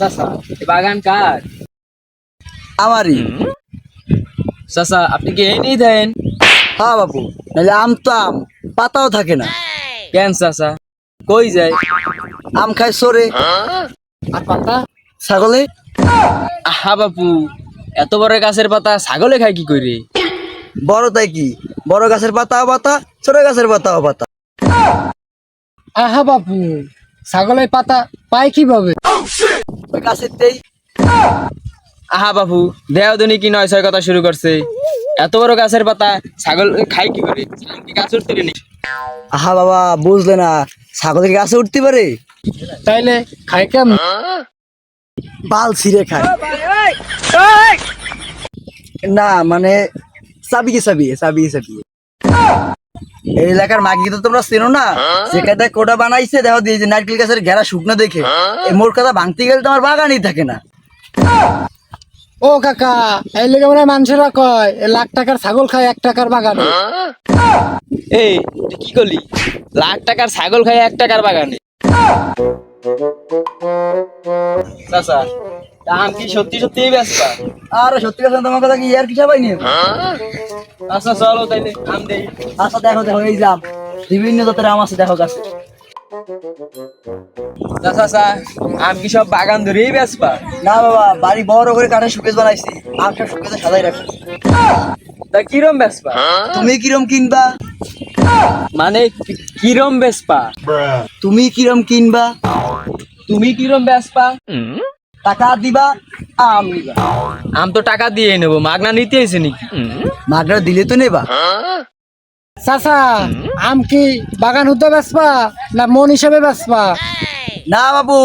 চাচা বাগান কার? আমারই। চাচা আপনি কি এই নিয়ে দেন? হ্যাঁ বাবু নাহলে আম তো আম পাতাও থাকে না। কেন চাচা? কই যায়? আম খায় সরে। আর পাতা? ছাগলে? আহা বাপু এত বড় গাছের পাতা ছাগলে খায় কি করে? বড় তাই কি? বড় গাছের পাতাও পাতা ছোট গাছের পাতাও পাতা। আহা বাপু ছাগলের পাতা পায় কীভাবে? ওই গাছের তেই আহা বাপু দেহদনি কি নয় ছয় কথা শুরু করছে। এত বড় গাছের পাতা ছাগল খায় কি করে? কি গাছ উঠতে নি আহা বাবা বুঝলে না ছাগলের গাছে উঠতে পারে? তাইলে খায় কেমন? বাল ছিঁড়ে খায়। না মানে চাবি কি চাবিয়ে চাবিয়ে চাবিয়ে। এই এলাকার মাগি তো তোমরা চেনো না? যেখানে কোটা বানাইছে দেখো দিয়ে যে নারকেল গাছের ঘেরা শুকনো দেখে। এই মোর কথা ভাঙতে গেলে তোমার বাগানই থাকে না। ও কাকা এই লেগে মনে হয় মানুষেরা কয় এ লাখ টাকার ছাগল খায় এক টাকার বাগানে। এই কি করলি? লাখ টাকার ছাগল খায় এক টাকার বাগানে। চাচা দাম কি সত্যি সত্যি ব্যস্ত? আর সত্যি কথা তোমার কথা কি ইয়ার কি সবাই নিয়ে? আচ্ছা চলো তাইলে আম দেই। আচ্ছা দেখো দেখো এই জাম বিভিন্ন জাতের আম আছে দেখো গাছে। চাচা আম কি সব বাগান ধরেই বেচবা না বাবা বাড়ি বড় করে কাঠের শুকেস বানাইছি। আমটা শুকেসে সাজাই রাখি তা কিরম বেচবা তুমি কিরম কিনবা? মানে কিরম বেচবা তুমি কিরম কিনবা? তুমি কিরম বেচবা টাকা দিবা আম নিবা। আম তো টাকা দিয়ে নেব মাগনা নিতে এসে নাকি? মাগরা দিলে তো নেবা। চাচা আম কি বাগান হতে বেসবা না মন হিসেবে বেসবা না বাবু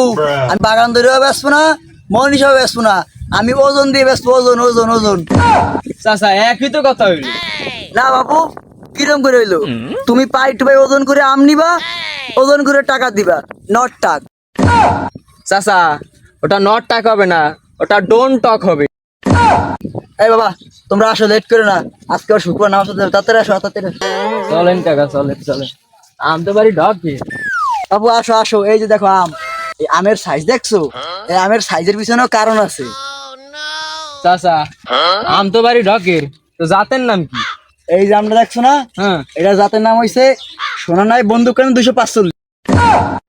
আমি বাগান ধরেও বেসবো না মন হিসাবে বেসবো না। আমি ওজন দিয়ে বেসবো ওজন ওজন ওজন। চাচা একই তো কথা হইল। না বাবু কিরম করে হইল? তুমি পাই টু পাই ওজন করে আম নিবা ওজন করে টাকা দিবা নট টাক। চাচা ওটা নট টাক হবে না ওটা ডোন টক হবে। এই বাবা তোমরা আসো লেট করো না। আজকে আর শুক্রবার নামাজ হবে তাড়াতাড়ি আসো তাড়াতাড়ি চলেন কাকা চলেন চলেন। আম তো বাড়ি ঢকে বাবু আসো আসো এই যে দেখো আম। এই আমের সাইজ দেখছ? এই আমের সাইজের পিছনেও কারণ আছে। চাচা আম তো বাড়ি ঢকে তো জাতের নাম কি? এই যে আমটা দেখছ না? হ্যাঁ। এটা জাতের নাম হইছে সোনা নাই বন্দুক কেন দুশো পাঁচচল্লিশ।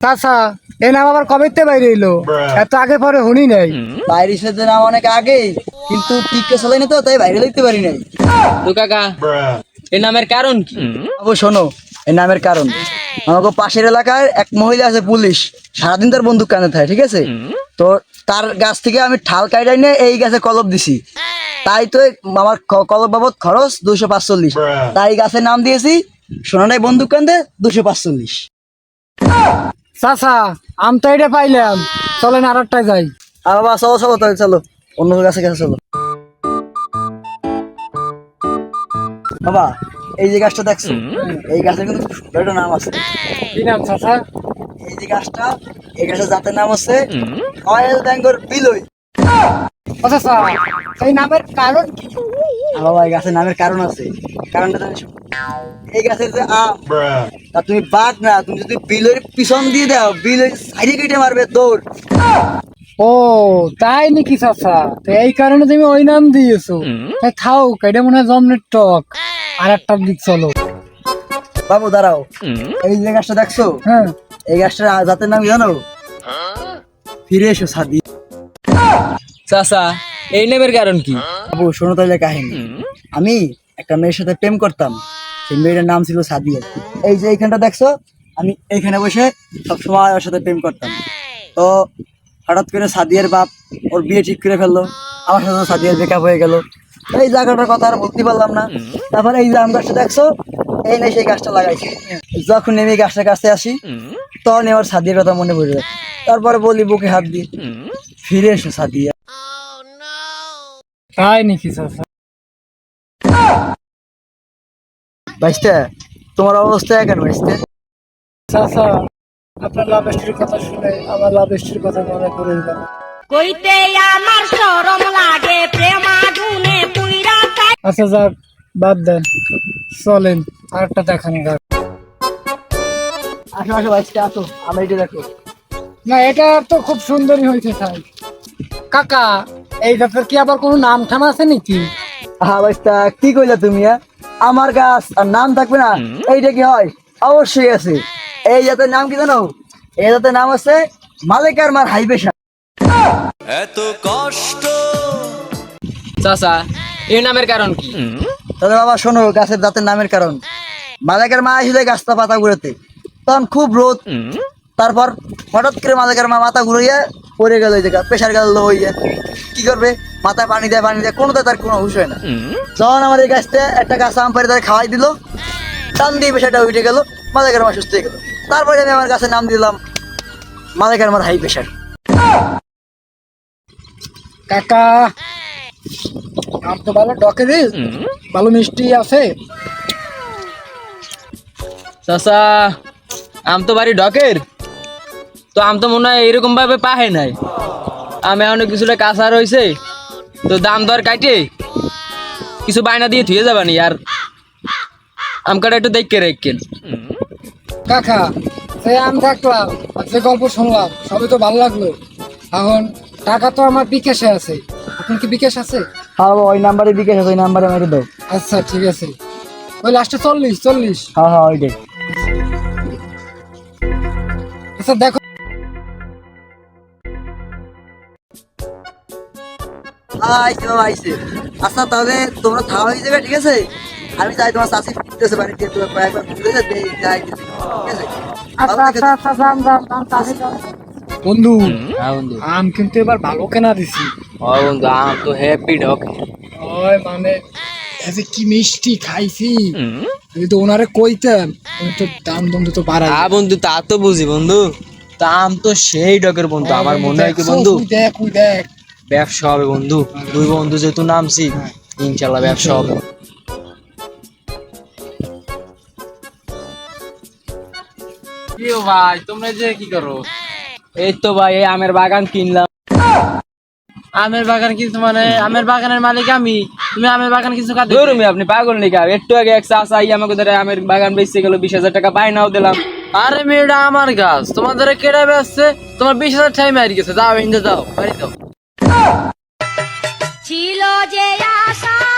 চাচা এ নাম আবার কবেতে বাইরে এলো। এত আগে পরে শুনি নাই। বাইরে সাথে নাম অনেক আগেই কিন্তু টিকে চলাই না তো তাই বাইরে দেখতে পারি নাই। তো কাকা এই নামের কারণ কি? বাবু শোনো এই নামের কারণ। আমাকে পাশের এলাকায় এক মহিলা আছে পুলিশ। সারাদিন তার বন্দুক কানে থাকে ঠিক আছে? তো তার গাছ থেকে আমি ঠাল কাইটাই নিয়ে এই গাছে কলপ দিছি। তাই তো আমার ক- কলপ বাবদ খরচ দুশো পাঁচচল্লিশ। তাই গাছের নাম দিয়েছি সোনানাই বন্দুক কান্দে দুশো পাঁচচল্লিশ। চাচা আম তো এটা পাইলাম। চলেন আর একটাই যাই। আর বাবা চলো চলো তাহলে চলো। অন্য গাছে গাছে চলো। বাবা এই যে গাছটা দেখছ? এই গাছের কিন্তু সুন্দর একটা নাম আছে। কি নাম চাচা? এই যে গাছটা এই গাছের জাতের নাম হচ্ছে রয়্যাল বেঙ্গল বিলই। চাচা এই নামের কারণ কি? বাবা এই গাছের নামের কারণ আছে। কারণটা জানিস? এই গাছের যে আম তা তুমি বাঘ না তুমি যদি বিলের পিছন দিয়ে দাও বিলের সাইডে কেটে মারবে দৌড়। ও তাই নাকি চাচা? তো এই কারণে তুমি ওই নাম দিয়েছ। তাই থাও এটা মনে হয় জমনের টক। আর একটা দিক চলো। বাবু দাঁড়াও। এই যে গাছটা দেখছ? হ্যাঁ। এই গাছটার জাতের নাম জানো ফিরে এসো সাদি। চাচা এই নামের কারণ কি? বাবু, শোনো তাহলে কাহিনী। আমি একটা মেয়ের সাথে প্রেম করতাম। সেই মেয়েটার নাম ছিল সাদিয়া। এই যে এইখানটা দেখছ, আমি এইখানে বসে সবসময় ওর সাথে প্রেম করতাম। তো হঠাৎ করে সাদিয়ার বাপ ওর বিয়ে ঠিক করে ফেলল। আমার সাথে সাদিয়ার ব্রেকআপ হয়ে গেল। এই জায়গাটার কথা আর বলতে পারলাম না। তারপরে এই যে আম গাছটা দেখছ, এই না সেই গাছটা লাগাইছি। যখন আমি গাছটার কাছে আসি তখন আমার সাদিয়ার কথা মনে পড়ে তারপরে বলি, বুকে হাত দিয়ে ফিরে এসো সাদিয়া। তাই নাকি চাচা? বাইসতে তোমার অবস্থা কেন বাইসতে চাচা আপনার লাভ স্টোরির কথা শুনে আমার লাভ স্টোরির কথা মনে করে গেল। কইতে আমার সরম লাগে পুইরা আচ্ছা যাক বাদ দেন। চলেন আর একটা দেখান যাক আসো আসো বাইসতে আসো আমরা এটা দেখো। না এটা তো খুব সুন্দরই হয়েছে স্যার কাকা এই গাছের কি আবার কোনো নাম ঠাম আছে নাকি? হ্যাঁ ভাইস্তা কি কইলা তুমি হ্যাঁ? আমার গাছ আর নাম থাকবে না এইটা কি হয়? অবশ্যই আছে। এই জাতের নাম কি জানো? এই জাতের নাম আছে মালিকার মার হাই প্রেশার চাচা এই নামের কারণ কি? তাহলে বাবা শোনো গাছের জাতের নামের কারণ। মালিকের মা আসলে গাছটা পাতা ঘুরেতে তখন খুব রোদ। তারপর হঠাৎ করে মালিকের মা মাথা ঘুরিয়ে পড়ে গেল ওই জায়গা প্রেশার গেল লো হয়ে যায়। কি করবে? মাথায় পানি দেয় পানি দেয় কোনোতে তার কোনো হুশ হয় না। যখন আমার এই গাছটা একটা গাছ আম পাড়ি তার খাওয়াই দিল টান দিয়ে প্রেশারটা উঠে গেল মালিকের মা সুস্থ হয়ে গেল। তারপরে আমি আমার গাছের নাম দিলাম মালিকের আমার হাই প্রেশার কাকা আম তো ভালো ডকে দিস ভালো মিষ্টি আছে। চাচা আম তো বাড়ি ডকের। তো আম তো মনে হয় এরকম ভাবে পাহে নাই। আমি অনেক কিছুটা কাঁচা রয়েছে। তো দাম দর কাটে কিছু বায়না দিয়ে থুয়ে যাবানি আর আম কাটা একটু দেখকে রেখেন। কাকা সে আম দেখলাম আর যে গল্প শুনলাম সবই তো ভালো লাগল। এখন টাকা তো আমার বিকাশে আছে। এখন কি বিকাশ আছে? হ্যাঁ ওই নাম্বারে বিকাশ আছে ওই নাম্বারে মেরে দাও। আচ্ছা ঠিক আছে। ওই লাস্টে চল্লিশ চল্লিশ। হ্যাঁ হ্যাঁ ওইটাই। আচ্ছা দেখো। বাবা আচ্ছা তাহলে তোমরা খাওয়া হয়ে যাবে ঠিক আছে? আমি যাই তোমার চাষি ফিরতেছে বাড়িতে তোমার কয়েকবার যাই ঠিক আছে? ভালো থেকো। বন্ধু হ্যাঁ বন্ধু। আম কিন্তু এবার ভালো কেনা দিছি। ও বন্ধু আম তো হ্যাপি ডক ওই মানে যে কি মিষ্টি খাইছি। যদি তো ওনারে কইতাম তো দাম দম তো বাড়াই। হ্যাঁ বন্ধু তা তো বুঝি বন্ধু। তা আম তো সেই ডকের বন্ধু আমার মনে হয় কি বন্ধু? দেখ দেখ। ব্যবসা হবে বন্ধু। দুই বন্ধু যেহেতু নামছি ইনশাল্লাহ ব্যবসা হবে। ভাই তোমরা যে কি করো? এই তো ভাই এই আমের বাগান কিনলাম। আমের বাগান মানে? আমের বাগানের মালিক আমি। তুমি আমের বাগান কিছু কাজ ধরুমি আপনি পাগল নাকি? একটু আগে এক চাষা আই আমাকে ধরে আমের বাগান বেচতে গেল বিশ হাজার টাকা পায়নাও দিলাম। আরে মেয়েটা আমার গাছ। তোমাদের কেটে বেসছে তোমার বিশ হাজার টাইম আর গেছে। যাও ইন্দে যাও বাড়ি যাও। ছিল যে আশা